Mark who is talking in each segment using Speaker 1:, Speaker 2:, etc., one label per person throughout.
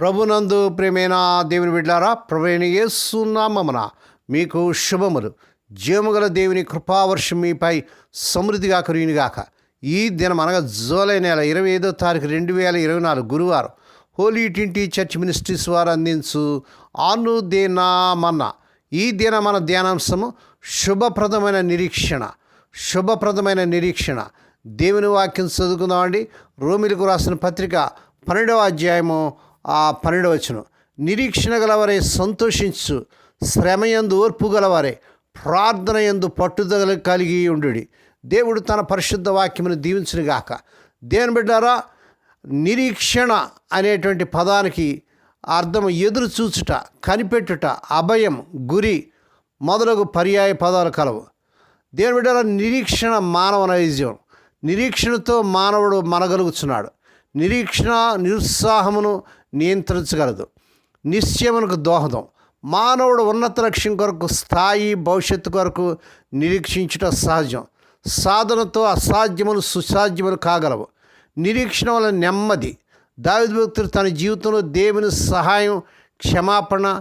Speaker 1: ప్రభునందు ప్రేమైన దేవుని బిడ్డారా ప్రభుని యేసునామమున మీకు శుభములు. జీవముగల దేవుని కృపావర్షం మీపై సమృద్ధిగా కురియునిగాక ఈ దినం అనగా జూలై నెల ఇరవై ఐదో తారీఖు రెండు వేల ఇరవై నాలుగు గురువారం హోలీ టింటి చర్చ్ మినిస్ట్రీస్ వారు అందించు ఆను దేనామన్న ఈ దిన మన ధ్యానాంశము శుభప్రదమైన నిరీక్షణ శుభప్రదమైన నిరీక్షణ. దేవుని వాక్యం చదువుకుందామండి. రోమిలకు రాసిన పత్రిక పన్నెండవ అధ్యాయము ఆ పన్నెండవ వచనం. నిరీక్షణ గలవారే సంతోషించు శ్రమయందు ఓర్పు గలవారే ప్రార్థన ఎందు పట్టుదల కలిగి ఉండు దేవుడు తన పరిశుద్ధ వాక్యమును దీవించునుగాక దేవుని బిడ్డారా నిరీక్షణ అనేటువంటి పదానికి అర్థం ఎదురు చూచుట కనిపెట్టుట అభయం గురి మొదలగు పర్యాయ పదాలు కలవు. దేవుని బిడ్డారా నిరీక్షణ మానవ నైజం నిరీక్షణతో మానవుడు మనగలుగుతున్నాడు నిరీక్షణ నిరుత్సాహమును నియంత్రించగలదు. నిశ్చయమునకు దోహదం. మానవుడు ఉన్నత లక్ష్యం కొరకు స్థాయి భవిష్యత్తు కొరకు నిరీక్షించుట సహజం. సాధనతో అసాధ్యములు సుసాధ్యములు కాగలవు. నిరీక్షణ వల్ల నెమ్మది. దావిద భక్తుడు తన జీవితంలో దేవుని సహాయం క్షమాపణ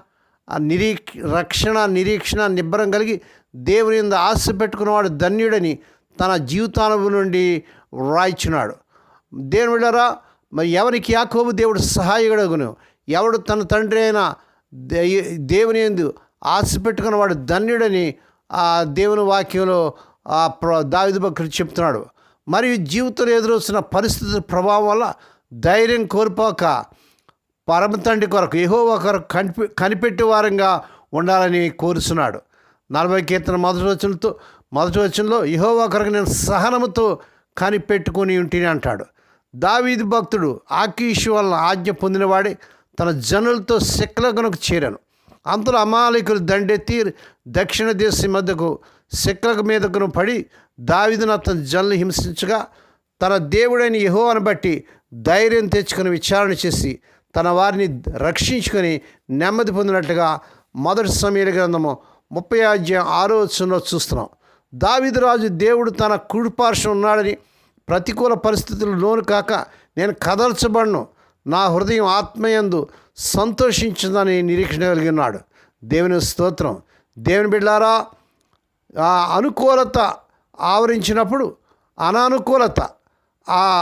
Speaker 1: నిరీక్ష రక్షణ నిరీక్షణ నిబ్బరం కలిగి దేవుని మీద ఆశ పెట్టుకున్నవాడు ధన్యుడని తన జీవితానుభవం నుండి వ్రాయిచున్నాడు. దేవుడరా మరి ఎవరికి యాకోబు దేవుడు సహాయకుడగును? ఎవడు తన తండ్రి అయిన దేవుని ఎందు ఆశ పెట్టుకున్న వాడు ధన్యుడని ఆ దేవుని వాక్యంలో ఆ ప్ర దావిద భక్తుడు చెప్తున్నాడు. మరియు జీవితంలో ఎదురొస్తున్న పరిస్థితుల ప్రభావం వల్ల ధైర్యం కోల్పోక పరమ తండ్రి కొరకు ఏహో ఒకరు కనిపె కనిపెట్టే వారంగా ఉండాలని కోరుస్తున్నాడు నలభై కీర్తన మొదటి వచనంతో మొదటి వచనంలో ఇహో ఒకరికి నేను సహనముతో కనిపెట్టుకుని ఉంటిని అంటాడు. దావీదు భక్తుడు ఆకీషు వలన ఆజ్ఞ పొందినవాడే తన జనులతో శక్లగనకు చేరాను. అంతలో అమాలికులు దండెత్తి దక్షిణ దేశం మధ్యకు శక్లకు మీదకును పడి దావిదును అతని జనులు హింసించగా తన దేవుడైన యెహోవాను బట్టి ధైర్యం తెచ్చుకుని విచారణ చేసి తన వారిని రక్షించుకొని నెమ్మది పొందినట్లుగా మొదటి సమీర గ్రంథము ముప్పై అధ్యాయం ఆరో చూస్తున్నాం. దావీదు రాజు దేవుడు తన కుడిపార్శ్వం ఉన్నాడని ప్రతికూల పరిస్థితులు లోను కాక నేను కదల్చబడను. నా హృదయం ఆత్మయందు సంతోషించిందని నిరీక్షణ కలిగి ఉన్నాడు దేవుని స్తోత్రం. దేవుని బిడ్డారా ఆ అనుకూలత ఆవరించినప్పుడు అనానుకూలత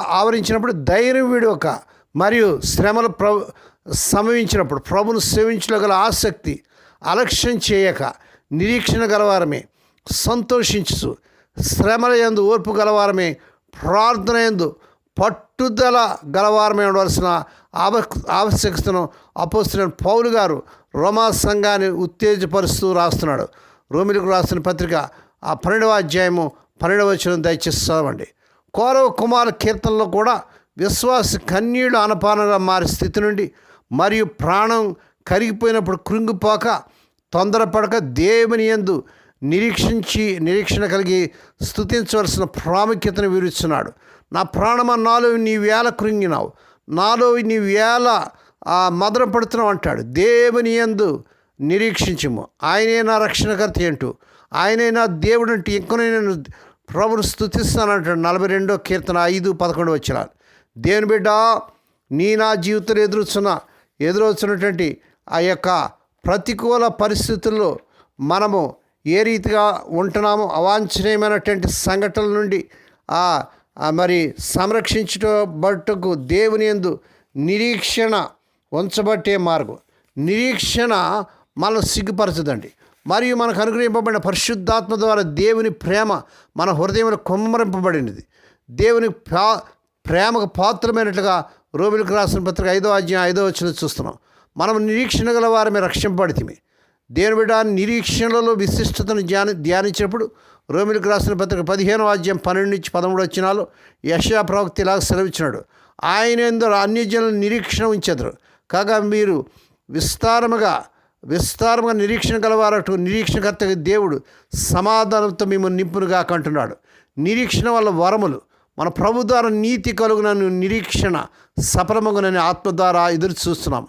Speaker 1: ఆవరించినప్పుడు ధైర్యం విడవక మరియు శ్రమలు ప్ర సమయించినప్పుడు ప్రభును సేవించగల ఆసక్తి అలక్ష్యం చేయక నిరీక్షణ గలవారమే సంతోషించు శ్రమల యందు ఓర్పు గలవారమే ప్రార్థన యందు పట్టుదల గలవారమే ఉండవలసిన ఆవ ఆవశ్యకతను అపోస్తున్న పౌలు గారు రోమా సంఘాన్ని ఉత్తేజపరుస్తూ రాస్తున్నాడు. రోమిలకు రాస్తున్న పత్రిక ఆ పన్నెండవ అధ్యాయము పన్నెండవ వచ్చిన దయచేసి చదవండి. కౌరవ కుమార కీర్తనలో కూడా విశ్వాస కన్నీళ్ళు అనపానంగా మారే స్థితి నుండి మరియు ప్రాణం కరిగిపోయినప్పుడు కృంగిపోక తొందరపడక దేవుని యందు నిరీక్షించి నిరీక్షణ కలిగి స్థుతించవలసిన ప్రాముఖ్యతను వివరిస్తున్నాడు. నా ప్రాణమ నాలో నీ వేల కృంగినావు. నాలో నీ వేల మదన పడుతున్నావు అంటాడు. దేవుని యందు నిరీక్షించము. ఆయనే నా రక్షణకర్త ఏంటూ ఆయనే నా దేవుడు అంటే ఇంకనే నేను ప్రభును స్థుతిస్తానంటాడు నలభై రెండో కీర్తన ఐదు పదకొండు వచ్చిన. దేవుని బిడ్డ నీ నా జీవితంలో ఎదురుచున్న ఎదురవుతున్నటువంటి ఆ యొక్క ప్రతికూల పరిస్థితుల్లో మనము ఏ రీతిగా ఉంటున్నామో అవాంఛనీయమైనటువంటి సంఘటనల నుండి మరి సంరక్షించబట్టుకు దేవుని యందు నిరీక్షణ ఉంచబట్టే మార్గం. నిరీక్షణ మనం సిగ్గుపరచదండి. మరియు మనకు అనుగ్రహింపబడిన పరిశుద్ధాత్మ ద్వారా దేవుని ప్రేమ మన హృదయంలో కుమ్మరింపబడినది. దేవుని ప్రా ప్రేమకు పాత్రమైనట్లుగా రోమిలకు రాసిన పత్రిక ఐదో అధ్యాయం ఐదో వచ్చిన చూస్తున్నాం. మనం నిరీక్షణ గల వారమే రక్షింపబడితే దేవుని బిడ్డ నిరీక్షణలో విశిష్టతను ధ్యాని ధ్యానించినప్పుడు రోమిలకు రాసిన పత్రిక పదిహేను వాద్యం పన్నెండు నుంచి పదమూడు వచ్చినాలు యశా ప్రవక్త ఇలాగ సెలవిచ్చినాడు. ఆయన ఎందరో అన్యజనులు నిరీక్షణ ఉంచెదరు. కాగా మీరు విస్తారముగా విస్తారముగా నిరీక్షణ గలవారటు నిరీక్షణకర్త దేవుడు సమాధానంతో మిమ్మల్ని నింపునుగా కంటున్నాడు నిరీక్షణ వల్ల వరములు. మన ప్రభు ద్వారా నీతి కలుగునను నిరీక్షణ సఫలమగునని ఆత్మ ద్వారా ఎదురు చూస్తున్నాం.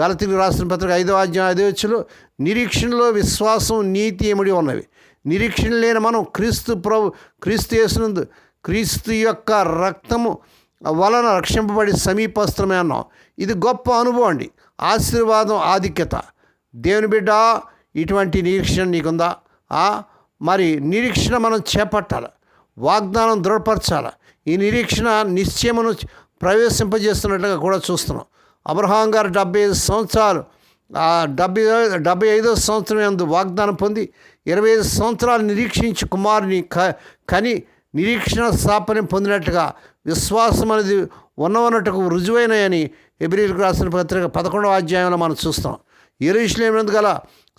Speaker 1: గలతీలు రాసిన పత్రిక ఐదో అధ్యాయం ఐదో వచ్చులు నిరీక్షణలో విశ్వాసం నీతి ఏమిడి ఉన్నవి? నిరీక్షణ లేని మనం క్రీస్తు ప్రభు క్రీస్తు చేసినందు క్రీస్తు యొక్క రక్తము వలన రక్షింపబడి సమీపస్తులమే అన్నాం. ఇది గొప్ప అనుభవం అండి. ఆశీర్వాదం ఆధిక్యత. దేవుని బిడ్డ ఇటువంటి నిరీక్షణ నీకుందా? మరి నిరీక్షణ మనం చేపట్టాలి. వాగ్దానం దృఢపరచాలి. ఈ నిరీక్షణ నిశ్చయమును ప్రవేశింపజేస్తున్నట్లుగా కూడా చూస్తున్నాం. అబ్రహాం గారు డెబ్బై ఐదు సంవత్సరాలు డెబ్బై డెబ్బై ఐదో సంవత్సరం ఎందు వాగ్దానం పొంది ఇరవై ఐదు సంవత్సరాలు నిరీక్షించి కుమారుని క కని నిరీక్షణ స్థాపన పొందినట్టుగా విశ్వాసం అనేది ఉన్నవన్నట్టుకు రుజువైనాయని ఎబ్రిల్కి రాసిన పత్రిక పదకొండవ అధ్యాయంలో మనం చూస్తాం. ఎరుషులేమినందు గల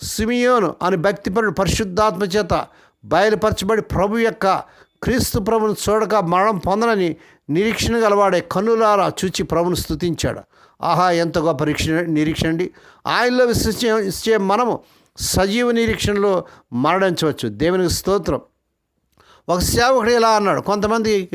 Speaker 1: సిమియోను అని భక్తిపరుడు పరిశుద్ధాత్మ చేత బయలుపరచబడి ప్రభు యొక్క క్రీస్తు ప్రభును చూడక మరణం పొందనని నిరీక్షణ గలవాడే కన్నులారా చూచి ప్రభును స్తుతించాడు. ఆహా ఎంత గొప్ప నిరీక్షణ నిరీక్షణ అండి. ఆయనలో విశ్వసించే ఇచ్చే మనము సజీవ నిరీక్షణలో మరణించవచ్చు. దేవునికి స్తోత్రం. ఒక సేవకుడు ఇలా అన్నాడు కొంతమంది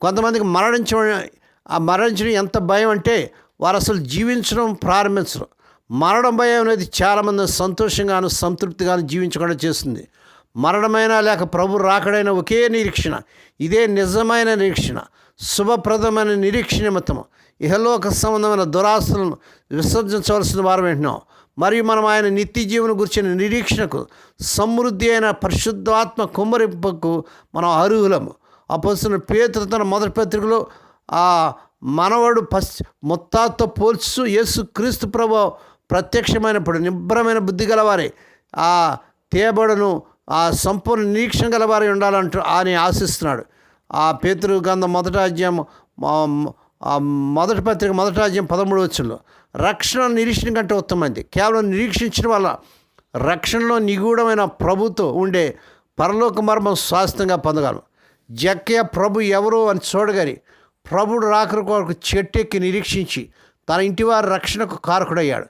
Speaker 1: కొంతమందికి మరణించడం ఆ మరణించడం ఎంత భయం అంటే వారు అసలు జీవించడం ప్రారంభించరు. మరణం భయం అనేది చాలామంది సంతోషంగాను సంతృప్తిగాను జీవించకుండా చేస్తుంది. మరణమైనా లేక ప్రభు రాకడైనా ఒకే నిరీక్షణ. ఇదే నిజమైన నిరీక్షణ. శుభప్రదమైన నిరీక్షణ నిమిత్తము. ఇహలోక సంబంధమైన దురాస్తులను విసర్జించవలసిన వారు వింటున్నాం మరియు మనం ఆయన నిత్య జీవన గురించిన నిరీక్షణకు సమృద్ధి అయిన పరిశుద్ధాత్మ కుమ్మరింపకు మనం అర్హులము. అపోసిన పేతురు తన మొదటి పత్రికలో ఆ మనవడు పస్ మొత్తాతో పోల్చు యేసు క్రీస్తు ప్రభు ప్రత్యక్షమైనప్పుడు నిబ్రమైన బుద్ధి గలవారే. ఆ తేబడును ఆ సంపూర్ణ నిరీక్షణ గలవారే ఉండాలంటూ అని ఆశిస్తున్నాడు. ఆ పేతురు గంధ మొదట అధ్యాయం మొదటి పత్రిక మొదటి రాజ్యం పదమూడు వచ్చంలో రక్షణ నిరీక్షణ కంటే ఉత్తమైంది కేవలం నిరీక్షించడం వల్ల రక్షణలో నిగూఢమైన ప్రభుతో ఉండే పరలోక మర్మం శాశ్వతంగా పొందగలం. జక్కయ్య ప్రభు ఎవరు అని చూడగలి ప్రభుడు రాకరు కొరకు చెట్టెక్కి నిరీక్షించి తన ఇంటివారి రక్షణకు కారకుడయ్యాడు.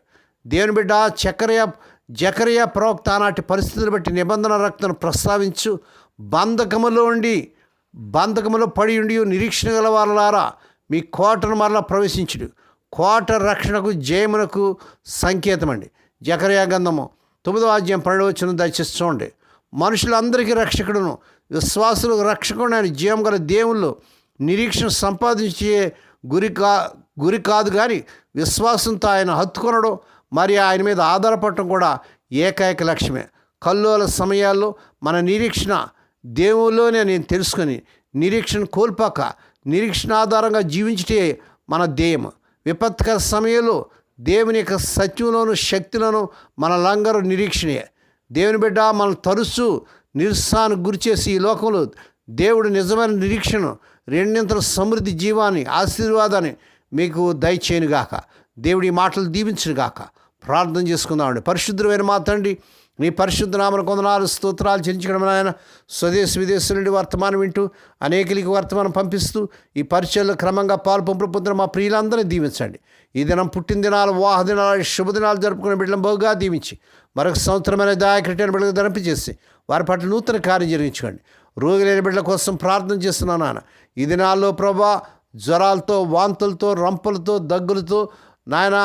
Speaker 1: దేవుని బిడ్డ చక్రయ జకరియా ప్రవక్త ఆనాటి పరిస్థితులు బట్టి నిబంధన రక్తను ప్రస్తావించు. బంధకములో ఉండి బంధకములో పడి ఉండి నిరీక్షణ గల వారలారా మీ కోటను మరలా ప్రవేశించుడు. కోట రక్షణకు జయమునకు సంకేతం అండి జకర్యా గంధము తొమ్మిదో అధ్యాయం పన్నెండు వచ్చిన దయచేసి చూడండి. మనుషులందరికీ రక్షకుడును. విశ్వాసులకు రక్షకుడు అని జీవం గల దేవుళ్ళు నిరీక్షణ సంపాదించే గురి కా గురి కాదు కానీ విశ్వాసంతో ఆయన హత్తుకొనడం. మరి ఆయన మీద ఆధారపడటం కూడా ఏకైక లక్ష్యమే. కల్లోల సమయాల్లో మన నిరీక్షణ దేవుల్లోనే నేను తెలుసుకొని నిరీక్షణ కోల్పోక నిరీక్షణ ఆధారంగా జీవించటే మన ధ్యేయం విపత్కర సమయంలో దేవుని యొక్క సత్యంలోను శక్తులను మన లంగరు నిరీక్షణే. దేవుని బిడ్డ మన తరుసు నిరుత్సాహాన్ని గురిచేసి ఈ లోకంలో దేవుడు నిజమైన నిరీక్షణ రెండింతల సమృద్ధి జీవాన్ని ఆశీర్వాదాన్ని మీకు దయచేయనుగాక. దేవుడి మాటలు మాటలు దీవించునుగాక. ప్రార్థన చేసుకుందామండి. పరిశుద్ధమైన మా తండ్రి నీ పరిశుద్ధనామ కొందనాలు స్తోత్రాలు చెల్లించడం ఆయన స్వదేశ విదేశం నుండి వర్తమానం వింటూ అనేకులకి వర్తమానం పంపిస్తూ ఈ పరిచయలు క్రమంగా పాలు పంపులు పొందిన మా ప్రియులందరినీ దీవించండి. ఈ దినం పుట్టిన దినాలు వాహ దినాలు శుభదినాలు జరుపుకునే బిడ్డలను బహుగా దీవించి మరొక సంవత్సరమైన దాయకరిటైన బిడ్డలకు ధరింపజేసి వారి పట్ల నూతన కార్యం జరిగించుకోండి. రోగి లేని బిడ్డల కోసం ప్రార్థన చేస్తున్నాను నాన్న ఈ దినాల్లో ప్రభా జ్వరాలతో వాంతులతో రంపలతో దగ్గులతో నాయన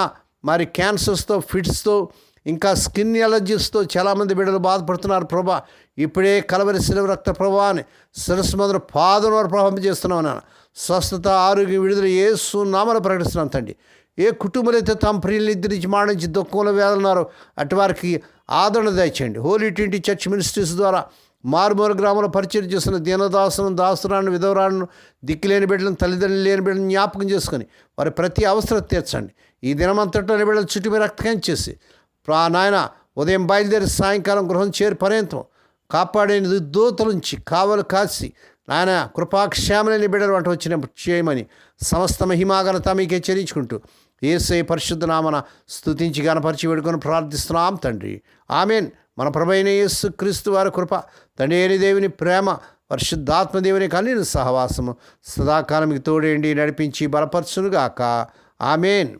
Speaker 1: మరి క్యాన్సర్స్తో ఫిట్స్తో ఇంకా స్కిన్ ఎలర్జీస్తో చాలామంది బిడ్డలు బాధపడుతున్నారు. ప్రభా ఇప్పుడే కలవరి శిలవ రక్త ప్రభావాన్ని శిరస్సు మొదలు పాదం వరకు ప్రభావం చేస్తున్నాం నాన్న స్వస్థత ఆరోగ్యం విడుదల ఏ సున్నామలు ప్రకటిస్తున్నాం తండ్రి. ఏ కుటుంబాలైతే తమ ప్రియులు ఇద్దరించి మాడించి దుఃఖంలో వేదలున్నారో అటువారికి ఆదరణ దయచేయండి. హోలీ ట్వంటీ చర్చ్ మినిస్ట్రీస్ ద్వారా మారుమూల గ్రామంలో పరిచయం చేస్తున్న దీనదాసులను దాసురాను విధవరాను దిక్కులేని బిడ్డలను తల్లిదండ్రులు లేని బిడ్డలను జ్ఞాపకం చేసుకొని వారి ప్రతి అవసరం తీర్చండి. ఈ దినమంతటా బిడ్డలు చుట్టూ రక్తకం రక్తం చేసి ప్రా నాయన ఉదయం బయలుదేరి సాయంకాలం గృహం చేరి పర్యంతం కాపాడే దూతలుంచి కావలు కాసి నాయన కృపాక్షేమలేని బిడ్డలు వంట వచ్చినప్పుడు చేయమని సమస్త మహిమాగనత మీకే చెల్లించుకుంటూ ఏసై పరిశుద్ధ నామన స్థుతించి గనపరిచి వేడుకొని ప్రార్థిస్తున్నాం తండ్రి. ఆమెన్. మన ప్రభైన యేసు క్రీస్తు వారి కృప తండ్రి దేవుని ప్రేమ పరిశుద్ధాత్మదేవుని కలిగిన సహవాసము సదాకాలం మీకు తోడేండి నడిపించి బలపరచునుగాక. ఆమెన్.